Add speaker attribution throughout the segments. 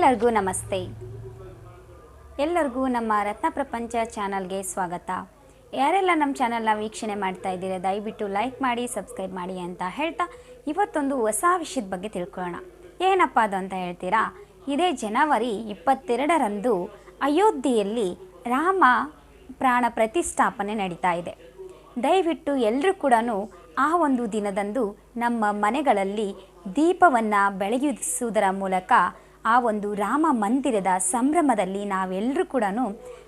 Speaker 1: ಎಲ್ಲರಿಗೂ ನಮಸ್ತೆ. ಎಲ್ಲರಿಗೂ ನಮ್ಮ ರತ್ನ ಪ್ರಪಂಚ ಚಾನಲ್ಗೆ ಸ್ವಾಗತ. ಯಾರೆಲ್ಲ ನಮ್ಮ ಚಾನಲ್ನ ವೀಕ್ಷಣೆ ಮಾಡ್ತಾ ಇದ್ದೀರ, ದಯವಿಟ್ಟು ಲೈಕ್ ಮಾಡಿ, ಸಬ್ಸ್ಕ್ರೈಬ್ ಮಾಡಿ ಅಂತ ಹೇಳ್ತಾ ಇವತ್ತೊಂದು ಹೊಸ ವಿಷಯದ ಬಗ್ಗೆ ತಿಳ್ಕೊಳ್ಳೋಣ. ಏನಪ್ಪ ಅದು ಅಂತ ಹೇಳ್ತೀರಾ? ಇದೇ ಜನವರಿ ಇಪ್ಪತ್ತೆರಡರಂದು ಅಯೋಧ್ಯೆಯಲ್ಲಿ ರಾಮ ಪ್ರಾಣ ಪ್ರತಿಷ್ಠಾಪನೆ ನಡೀತಾ ಇದೆ. ದಯವಿಟ್ಟು ಎಲ್ಲರೂ ಕೂಡ ಆ ಒಂದು ದಿನದಂದು ನಮ್ಮ ಮನೆಗಳಲ್ಲಿ ದೀಪವನ್ನು ಬೆಳಗಿಸುವುದರ ಮೂಲಕ ಆ ಒಂದು ರಾಮ ಮಂದಿರದ ಸಂಭ್ರಮದಲ್ಲಿ ನಾವೆಲ್ಲರೂ ಕೂಡ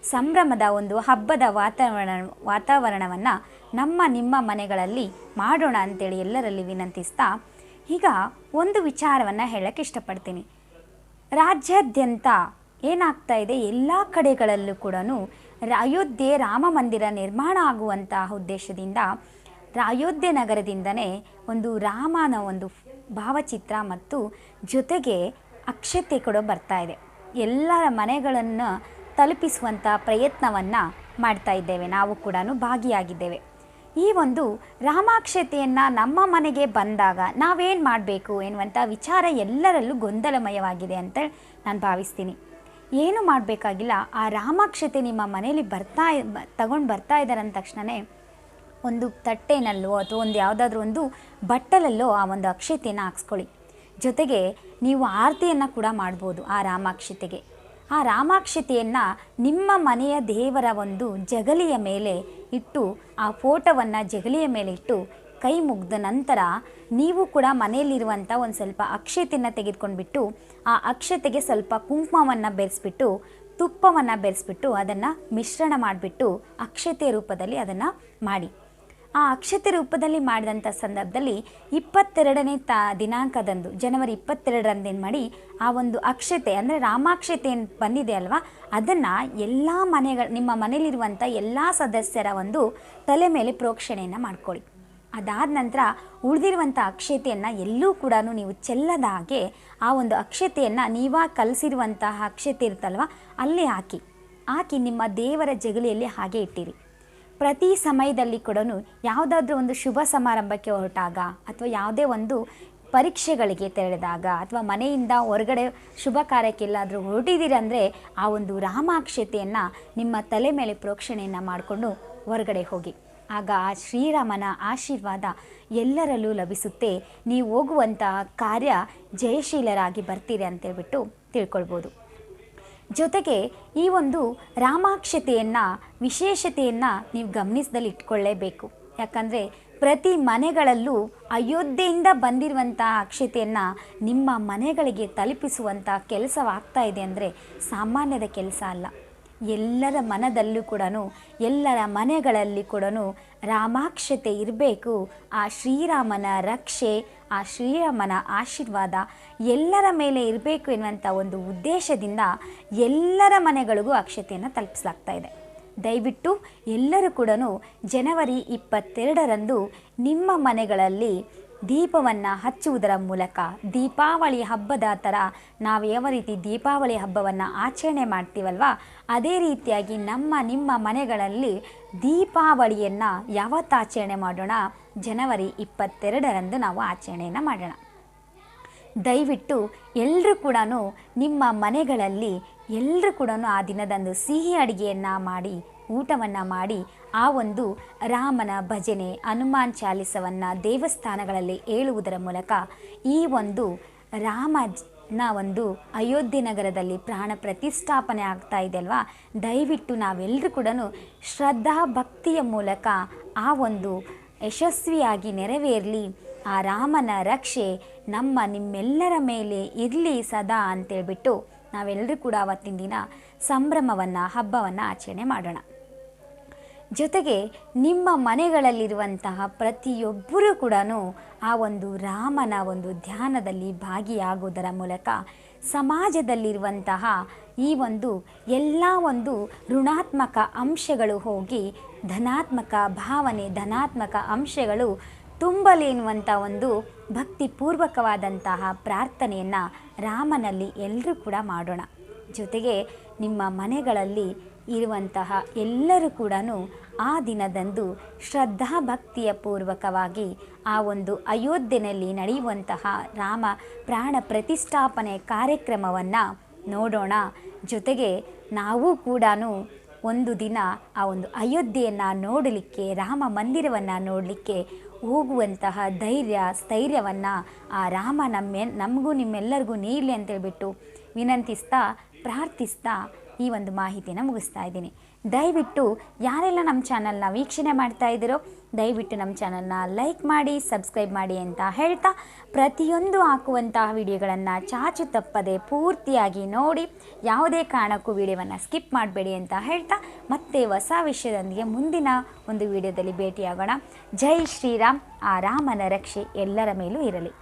Speaker 1: ಸಂಭ್ರಮದ ಒಂದು ಹಬ್ಬದ ವಾತಾವರಣ, ವಾತಾವರಣವನ್ನು ನಮ್ಮ, ನಿಮ್ಮ ಮನೆಗಳಲ್ಲಿ ಮಾಡೋಣ ಅಂತೇಳಿ ಎಲ್ಲರಲ್ಲಿ ವಿನಂತಿಸ್ತಾ ಈಗ ಒಂದು ವಿಚಾರವನ್ನು ಹೇಳಕ್ಕೆ ಇಷ್ಟಪಡ್ತೀನಿ. ರಾಜ್ಯಾದ್ಯಂತ ಏನಾಗ್ತಾ ಇದೆ? ಎಲ್ಲ ಕಡೆಗಳಲ್ಲೂ ಕೂಡ ಅಯೋಧ್ಯೆ ರಾಮ ಮಂದಿರ ನಿರ್ಮಾಣ ಆಗುವಂತಹ ಉದ್ದೇಶದಿಂದ ಅಯೋಧ್ಯೆ ನಗರದಿಂದನೇ ಒಂದು ರಾಮನ ಒಂದು ಭಾವಚಿತ್ರ ಮತ್ತು ಜೊತೆಗೆ ಅಕ್ಷತೆ ಕೂಡ ಬರ್ತಾ ಇದೆ. ಎಲ್ಲರ ಮನೆಗಳನ್ನು ತಲುಪಿಸುವಂಥ ಪ್ರಯತ್ನವನ್ನು ಮಾಡ್ತಾ ಇದ್ದೇವೆ. ನಾವು ಕೂಡ ಭಾಗಿಯಾಗಿದ್ದೇವೆ. ಈ ಒಂದು ರಾಮಾಕ್ಷತೆಯನ್ನು ನಮ್ಮ ಮನೆಗೆ ಬಂದಾಗ ನಾವೇನು ಮಾಡಬೇಕು ಎನ್ನುವಂಥ ವಿಚಾರ ಎಲ್ಲರಲ್ಲೂ ಗೊಂದಲಮಯವಾಗಿದೆ ಅಂತ ನಾನು ಭಾವಿಸ್ತೀನಿ. ಏನು ಮಾಡಬೇಕಾಗಿಲ್ಲ, ಆ ರಾಮಾಕ್ಷತೆ ನಿಮ್ಮ ಮನೆಯಲ್ಲಿ ಬರ್ತಾ ತಗೊಂಡು ಬರ್ತಾ ಇದ್ದಾರೆ ಅಂದ ತಕ್ಷಣವೇ ಒಂದು ತಟ್ಟೆನಲ್ಲೋ ಅಥವಾ ಒಂದು ಯಾವುದಾದ್ರೂ ಒಂದು ಬಟ್ಟಲಲ್ಲೋ ಆ ಒಂದು ಅಕ್ಷತೆಯನ್ನು ಹಾಕ್ಸ್ಕೊಳ್ಳಿ. ಜೊತೆಗೆ ನೀವು ಆರತಿಯನ್ನು ಕೂಡ ಮಾಡ್ಬೋದು ಆ ರಾಮಾಕ್ಷತೆಗೆ. ಆ ರಾಮಾಕ್ಷತೆಯನ್ನು ನಿಮ್ಮ ಮನೆಯ ದೇವರ ಒಂದು ಜಗಲಿಯ ಮೇಲೆ ಇಟ್ಟು, ಆ ಫೋಟೋವನ್ನು ಜಗಲಿಯ ಮೇಲೆ ಇಟ್ಟು ಕೈ ಮುಗ್ದ ನಂತರ ನೀವು ಕೂಡ ಮನೆಯಲ್ಲಿರುವಂಥ ಒಂದು ಸ್ವಲ್ಪ ಅಕ್ಷತೆಯನ್ನು ತೆಗೆದುಕೊಂಡ್ಬಿಟ್ಟು, ಆ ಅಕ್ಷತೆಗೆ ಸ್ವಲ್ಪ ಕುಂಕುಮವನ್ನು ಬೆರೆಸ್ಬಿಟ್ಟು, ತುಪ್ಪವನ್ನು ಬೆರೆಸ್ಬಿಟ್ಟು ಅದನ್ನು ಮಿಶ್ರಣ ಮಾಡಿಬಿಟ್ಟು ಅಕ್ಷತೆಯ ರೂಪದಲ್ಲಿ ಅದನ್ನು ಮಾಡಿ. ಆ ಅಕ್ಷತೆ ರೂಪದಲ್ಲಿ ಮಾಡಿದಂಥ ಸಂದರ್ಭದಲ್ಲಿ ಇಪ್ಪತ್ತೆರಡನೇ ತಾ, ದಿನಾಂಕದಂದು, ಜನವರಿ ಇಪ್ಪತ್ತೆರಡರಂದೇನು ಮಾಡಿ, ಆ ಒಂದು ಅಕ್ಷತೆ, ಅಂದರೆ ರಾಮಾಕ್ಷತೆ ಏನು ಬಂದಿದೆ ಅಲ್ವಾ? ಅದನ್ನು ಎಲ್ಲ ಮನೆಗಳ, ನಿಮ್ಮ ಮನೆಯಲ್ಲಿರುವಂಥ ಎಲ್ಲ ಸದಸ್ಯರ ಒಂದು ತಲೆ ಮೇಲೆ ಪ್ರೋಕ್ಷಣೆಯನ್ನು ಮಾಡ್ಕೊಳ್ಳಿ. ಅದಾದ ನಂತರ ಉಳಿದಿರುವಂಥ ಅಕ್ಷತೆಯನ್ನು ಎಲ್ಲೂ ಕೂಡ ನೀವು ಚೆಲ್ಲದ ಹಾಗೆ ಆ ಒಂದು ಅಕ್ಷತೆಯನ್ನು ನೀವಾ ಕಲಿಸಿರುವಂತಹ ಅಕ್ಷತೆ ಇರುತ್ತಲ್ವ? ಅಲ್ಲೇ ಹಾಕಿ. ಹಾಕಿ ನಿಮ್ಮ ದೇವರ ಜಗಲಿಯಲ್ಲಿ ಹಾಗೆ ಇಟ್ಟಿರಿ. ಪ್ರತಿ ಸಮಯದಲ್ಲಿ ಕೂಡ ಯಾವುದಾದ್ರೂ ಒಂದು ಶುಭ ಸಮಾರಂಭಕ್ಕೆ ಹೊರಟಾಗ ಅಥವಾ ಯಾವುದೇ ಒಂದು ಪರೀಕ್ಷೆಗಳಿಗೆ ತೆರಳಿದಾಗ ಅಥವಾ ಮನೆಯಿಂದ ಹೊರಗಡೆ ಶುಭ ಕಾರ್ಯಕ್ಕೆಲ್ಲಾದರೂ ಹೊರಟಿದ್ದೀರಿ ಅಂದರೆ ಆ ಒಂದು ರಾಮಾಕ್ಷತೆಯನ್ನು ನಿಮ್ಮ ತಲೆ ಮೇಲೆ ಪ್ರೋಕ್ಷಣೆಯನ್ನು ಮಾಡಿಕೊಂಡು ಹೊರಗಡೆ ಹೋಗಿ. ಆಗ ಆ ಶ್ರೀರಾಮನ ಆಶೀರ್ವಾದ ಎಲ್ಲರಲ್ಲೂ ಲಭಿಸುತ್ತೆ. ನೀವು ಹೋಗುವಂತಹ ಕಾರ್ಯ ಜಯಶೀಲರಾಗಿ ಬರ್ತೀರಿ ಅಂತೇಳ್ಬಿಟ್ಟು ತಿಳ್ಕೊಳ್ಬೋದು. ಜೊತೆಗೆ ಈ ಒಂದು ರಾಮಾಕ್ಷತೆಯನ್ನು, ವಿಶೇಷತೆಯನ್ನು ನೀವು ಗಮನಿಸದಲ್ಲಿ ಇಟ್ಕೊಳ್ಳೇಬೇಕು ಯಾಕಂದರೆ ಪ್ರತಿ ಮನೆಗಳಲ್ಲೂ ಅಯೋಧ್ಯೆಯಿಂದ ಬಂದಿರುವಂತಹ ಅಕ್ಷತೆಯನ್ನು ನಿಮ್ಮ ಮನೆಗಳಿಗೆ ತಲುಪಿಸುವಂಥ ಕೆಲಸವಾಗ್ತಾ ಇದೆ ಅಂದರೆ ಸಾಮಾನ್ಯದ ಕೆಲಸ ಅಲ್ಲ. ಎಲ್ಲರ ಮನದಲ್ಲೂ ಕೂಡ ಎಲ್ಲರ ಮನೆಗಳಲ್ಲಿ ಕೂಡ ರಾಮಾಕ್ಷತೆ ಇರಬೇಕು. ಆ ಶ್ರೀರಾಮನ ರಕ್ಷೆ, ಆ ಶ್ರೀರಾಮನ ಆಶೀರ್ವಾದ ಎಲ್ಲರ ಮೇಲೆ ಇರಬೇಕು ಎನ್ನುವಂಥ ಒಂದು ಉದ್ದೇಶದಿಂದ ಎಲ್ಲರ ಮನೆಗಳಿಗೂ ಅಕ್ಷತೆಯನ್ನು ತಲುಪಿಸಲಾಗ್ತಾ ಇದೆ. ದಯವಿಟ್ಟು ಎಲ್ಲರೂ ಕೂಡ ಜನವರಿ ಇಪ್ಪತ್ತೆರಡರಂದು ನಿಮ್ಮ ಮನೆಗಳಲ್ಲಿ ದೀಪವನ್ನು ಹಚ್ಚುವುದರ ಮೂಲಕ ದೀಪಾವಳಿ ಹಬ್ಬದ ಥರ ನಾವು ಯಾವ ರೀತಿ ದೀಪಾವಳಿ ಹಬ್ಬವನ್ನು ಆಚರಣೆ ಮಾಡ್ತೀವಲ್ವ? ಅದೇ ರೀತಿಯಾಗಿ ನಮ್ಮ, ನಿಮ್ಮ ಮನೆಗಳಲ್ಲಿ ದೀಪಾವಳಿಯನ್ನು ಯಾವತ್ತು ಆಚರಣೆ ಮಾಡೋಣ? ಜನವರಿ ಇಪ್ಪತ್ತೆರಡರಂದು ನಾವು ಆಚರಣೆಯನ್ನು ಮಾಡೋಣ. ದಯವಿಟ್ಟು ಎಲ್ಲರೂ ಕೂಡ ನಿಮ್ಮ ಮನೆಗಳಲ್ಲಿ ಎಲ್ಲರೂ ಕೂಡ ಆ ದಿನದಂದು ಸಿಹಿ ಅಡುಗೆಯನ್ನು ಮಾಡಿ ಊಟವನ್ನು ಮಾಡಿ ಆ ಒಂದು ರಾಮನ ಭಜನೆ, ಹನುಮಾನ್ ಚಾಲಿಸವನ್ನು ದೇವಸ್ಥಾನಗಳಲ್ಲಿ ಹೇಳುವುದರ ಮೂಲಕ ಈ ಒಂದು ರಾಮನ ಒಂದು ಅಯೋಧ್ಯೆ ನಗರದಲ್ಲಿ ಪ್ರಾಣ ಪ್ರತಿಷ್ಠಾಪನೆ ಆಗ್ತಾ ಇದೆ ಅಲ್ವಾ? ದಯವಿಟ್ಟು ನಾವೆಲ್ಲರೂ ಕೂಡ ಶ್ರದ್ಧಾ ಭಕ್ತಿಯ ಮೂಲಕ ಆ ಒಂದು ಯಶಸ್ವಿಯಾಗಿ ನೆರವೇರಲಿ, ಆ ರಾಮನ ರಕ್ಷೆ ನಮ್ಮ ನಿಮ್ಮೆಲ್ಲರ ಮೇಲೆ ಇರಲಿ ಸದಾ ಅಂತೇಳ್ಬಿಟ್ಟು ನಾವೆಲ್ಲರೂ ಕೂಡ ಅವತ್ತಿನ ದಿನ ಸಂಭ್ರಮವನ್ನು, ಹಬ್ಬವನ್ನು ಆಚರಣೆ ಮಾಡೋಣ. ಜೊತೆಗೆ ನಿಮ್ಮ ಮನೆಗಳಲ್ಲಿರುವಂತಹ ಪ್ರತಿಯೊಬ್ಬರೂ ಕೂಡ ಆ ಒಂದು ರಾಮನ ಒಂದು ಧ್ಯಾನದಲ್ಲಿ ಭಾಗಿಯಾಗುವುದರ ಮೂಲಕ ಸಮಾಜದಲ್ಲಿರುವಂತಹ ಈ ಒಂದು ಎಲ್ಲ ಒಂದು ಋಣಾತ್ಮಕ ಅಂಶಗಳು ಹೋಗಿ ಧನಾತ್ಮಕ ಭಾವನೆ, ಧನಾತ್ಮಕ ಅಂಶಗಳು ತುಂಬಲಿ ಎನ್ನುವಂಥ ಒಂದು ಭಕ್ತಿಪೂರ್ವಕವಾದಂತಹ ಪ್ರಾರ್ಥನೆಯನ್ನು ರಾಮನಲ್ಲಿ ಎಲ್ಲರೂ ಕೂಡ ಮಾಡೋಣ. ಜೊತೆಗೆ ನಿಮ್ಮ ಮನೆಗಳಲ್ಲಿ ಇರುವಂತಹ ಎಲ್ಲರೂ ಕೂಡ ಆ ದಿನದಂದು ಶ್ರದ್ಧಾಭಕ್ತಿಯ ಪೂರ್ವಕವಾಗಿ ಆ ಒಂದು ಅಯೋಧ್ಯೆಯಲ್ಲಿ ನಡೆಯುವಂತಹ ರಾಮ ಪ್ರಾಣ ಪ್ರತಿಷ್ಠಾಪನೆ ಕಾರ್ಯಕ್ರಮವನ್ನು ನೋಡೋಣ. ಜೊತೆಗೆ ನಾವು ಕೂಡ ಒಂದು ದಿನ ಆ ಒಂದು ಅಯೋಧ್ಯೆಯನ್ನು ನೋಡಲಿಕ್ಕೆ, ರಾಮ ಮಂದಿರವನ್ನು ನೋಡಲಿಕ್ಕೆ ಹೋಗುವಂತಹ ಧೈರ್ಯ, ಸ್ಥೈರ್ಯವನ್ನು ಆ ರಾಮ ನಮ್ಮೆ, ನಮಗೂ ನಿಮ್ಮೆಲ್ಲರಿಗೂ ನೀಡಲಿ ಅಂತೇಳ್ಬಿಟ್ಟು ವಿನಂತಿಸ್ತಾ, ಪ್ರಾರ್ಥಿಸ್ತಾ ಈ ಒಂದು ಮಾಹಿತಿನ ಮುಗಿಸ್ತಾ ಇದ್ದೀನಿ. ದಯವಿಟ್ಟು ಯಾರೆಲ್ಲ ನಮ್ಮ ಚಾನಲ್ನ ವೀಕ್ಷಣೆ ಮಾಡ್ತಾ ಇದ್ದೀರೋ, ದಯವಿಟ್ಟು ನಮ್ಮ ಚಾನಲ್ನ ಲೈಕ್ ಮಾಡಿ, ಸಬ್ಸ್ಕ್ರೈಬ್ ಮಾಡಿ ಅಂತ ಹೇಳ್ತಾ, ಪ್ರತಿಯೊಂದು ಹಾಕುವಂತಹ ವಿಡಿಯೋಗಳನ್ನು ಚಾಚು ತಪ್ಪದೆ ಪೂರ್ತಿಯಾಗಿ ನೋಡಿ, ಯಾವುದೇ ಕಾರಣಕ್ಕೂ ವಿಡಿಯೋವನ್ನು ಸ್ಕಿಪ್ ಮಾಡಬೇಡಿ ಅಂತ ಹೇಳ್ತಾ, ಮತ್ತೆ ಹೊಸ ವಿಷಯದೊಂದಿಗೆ ಮುಂದಿನ ಒಂದು ವಿಡಿಯೋದಲ್ಲಿ ಭೇಟಿಯಾಗೋಣ. ಜೈ ಶ್ರೀರಾಮ್, ಆ ರಾಮನ ರಕ್ಷೆ ಎಲ್ಲರ ಮೇಲೂ ಇರಲಿ.